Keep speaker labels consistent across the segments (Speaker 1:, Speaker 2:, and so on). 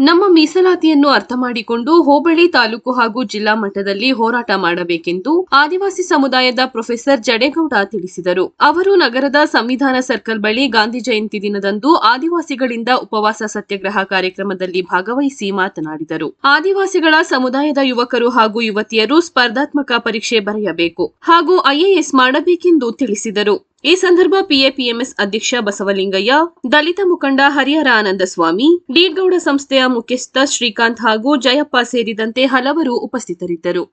Speaker 1: ನಮ್ಮ ಮೀಸಲಾತಿಯನ್ನು ಅರ್ಥ ಮಾಡಿಕೊಂಡು ಹೋಬಳಿ ತಾಲೂಕು ಹಾಗೂ ಜಿಲ್ಲಾ ಮಟ್ಟದಲ್ಲಿ ಹೋರಾಟ ಮಾಡಬೇಕೆಂದು ಆದಿವಾಸಿ ಸಮುದಾಯದ ಪ್ರೊಫೆಸರ್ ಜಡೇಗೌಡ ತಿಳಿಸಿದರು. ಅವರು ನಗರದ ಸಂವಿಧಾನ ಸರ್ಕಲ್ ಬಳಿ ಗಾಂಧಿ ಜಯಂತಿ ದಿನದಂದು ಆದಿವಾಸಿಗಳಿಂದ ಉಪವಾಸ ಸತ್ಯಾಗ್ರಹ ಕಾರ್ಯಕ್ರಮದಲ್ಲಿ ಭಾಗವಹಿಸಿ ಮಾತನಾಡಿದರು. ಆದಿವಾಸಿಗಳ ಸಮುದಾಯದ ಯುವಕರು ಹಾಗೂ ಯುವತಿಯರು ಸ್ಪರ್ಧಾತ್ಮಕ ಪರೀಕ್ಷೆ ಬರೆಯಬೇಕು ಹಾಗೂ ಐಎಎಸ್ ಮಾಡಬೇಕೆಂದು ತಿಳಿಸಿದರು. ಈ ಸಂದರ್ಭ ಪಿಎಪಿಎಂಎಸ್ ಅಧ್ಯಕ್ಷ ಬಸವಲಿಂಗಯ್ಯ, ದಲಿತ ಮುಖಂಡ ಹರಿಹರ ಆನಂದಸ್ವಾಮಿ ಡೀಡ್ಗೌಡ ಸಂಸ್ಥೆಯ ಮುಖ್ಯಸ್ಥ ಶ್ರೀಕಾಂತ್ ಹಾಗೂ ಜಯಪ್ಪ ಸೇರಿದಂತೆ ಹಲವರು ಉಪಸ್ಥಿತರಿದ್ದರು.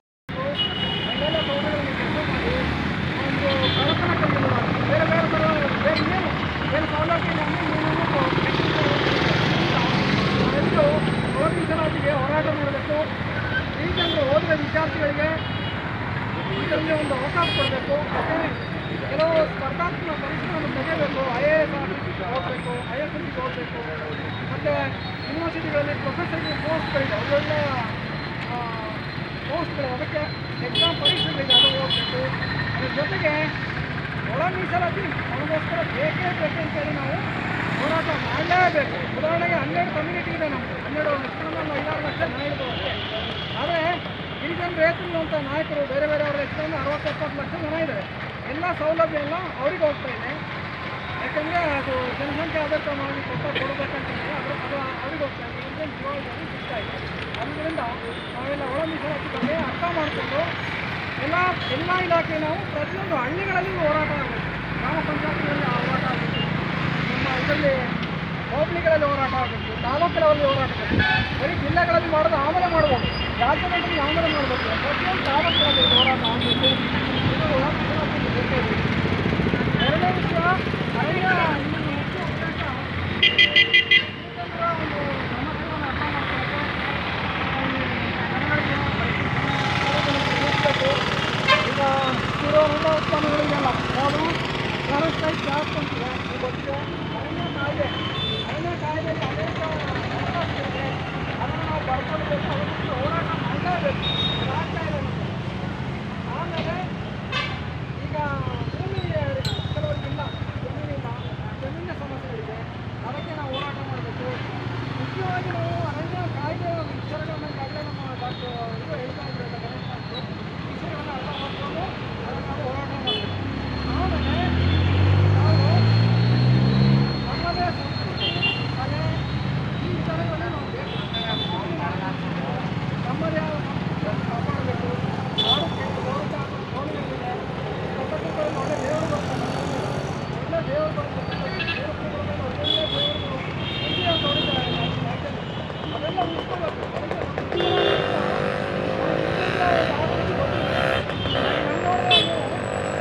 Speaker 2: ವಿದ್ಯಾರ್ಥಿಗಳಿಗೆ ಒಂದು ಅವಕಾಶ ಕೊಡಬೇಕು. ಕೆಲವು ಸ್ಪರ್ಧಾತ್ಮಕ ಪರೀಕ್ಷೆಗಳನ್ನು ತೆಗೆಯಬೇಕು ಐ ಎ ಎಸ್ ಹೋಗಬೇಕು ಐ ಎಸ್ ಎಲ್ ಹೋಗಬೇಕು. ಮತ್ತು ಯೂನಿವರ್ಸಿಟಿಗಳಲ್ಲಿ ಪ್ರೊಫೆಸರ್ಗೆ ಪೋಸ್ಟ್ಗಳಿದೆ ಒಳ್ಳೊಳ್ಳೆ ಪೋಸ್ಟ್ಗಳು ಅದಕ್ಕೆ ಎಕ್ಸಾಮ್ ಪರೀಕ್ಷೆಗಳಿಗೆ ಅದು ಹೋಗಬೇಕು? ಅದ್ರ ಜೊತೆಗೆ ಒಳ ಮೀಸಲಾತಿ ನಮಗೋಸ್ಕರ ಬೇಕೇ ಬೇಕು ಅಂತೇಳಿ ನಾವು ಹೋರಾಟ ಮಾಡಲೇಬೇಕು. ಉದಾಹರಣೆಗೆ ಹನ್ನೆರಡು ಕಮ್ಯುನಿಟಿ ಇದೆ ನಮ್ಮದು ಹನ್ನೆರಡು ಎಷ್ಟೊಂದು ಐದಾರು ಲಕ್ಷ ಜನ ಆದರೆ ಗಿರಿಜನ ರೈತರು ಅಂತ ನಾಯಕರು ಬೇರೆ ಬೇರೆ ಅವರ ಎಷ್ಟೊಂದು ಅರವತ್ತು ಎಪ್ಪತ್ತು ಲಕ್ಷ ಜನ ಇದ್ದಾರೆ. ಎಲ್ಲ ಸೌಲಭ್ಯ ಎಲ್ಲ ಅವ್ರಿಗೆ ಹೋಗ್ತಾ ಇದೆ. ಯಾಕಂದರೆ ಅದು ಜನಸಂಖ್ಯೆ ಆಧಾರಿತ ಮಾಡಿ ಕೊಟ್ಟ ಕೊಡಬೇಕಂತಂದರೆ ಅದು ಅದು ಅವ್ರಿಗೆ ಹೋಗ್ತಾ ಇದೆ. ಇಂಡಿಯನ್ ಜೀವಾವಧಿ ಸಿಗ್ತಾ ಇದೆ. ಅದರಿಂದ ನಾವೆಲ್ಲ ಒಳ ಮೀಸಲಾತಿ ಬಗ್ಗೆ ಅರ್ಥ ಮಾಡಿಕೊಂಡು ಎಲ್ಲ ಎಲ್ಲ ಇಲಾಖೆ ನಾವು ಪ್ರತಿಯೊಂದು ಹಳ್ಳಿಗಳಲ್ಲಿ ಹೋರಾಟ ಆಗಬೇಕು. ಗ್ರಾಮ ಪಂಚಾಯತಿಗಳಲ್ಲಿ ಹೋರಾಟ ಆಗಬೇಕು. ನಮ್ಮ ಇದರಲ್ಲಿ ಹೋಬ್ಳಿಗಳಲ್ಲಿ ಹೋರಾಟ ಆಗಬೇಕು. ತಾಲೂಕು ಲೆವೆಲ್ಲಿ ಹೋರಾಟ ಆಗಬೇಕು. ಬರೀ ಜಿಲ್ಲೆಗಳಲ್ಲಿ ಮಾಡೋದು ಆಮೇಲೆ ಮಾಡ್ಬೋದು. ರಾಜ್ಯ ಮಟ್ಟದಲ್ಲಿ ಆಮೇಲೆ ಮಾಡಬೇಕು ಪ್ರತಿಯೊಂದು ಈ ಬಗ್ಗೆ ಅರಣ್ಯ ಕಾಯ್ದೆ ಅರಣ್ಯ ಕಾಯ್ದೆಯಲ್ಲಿ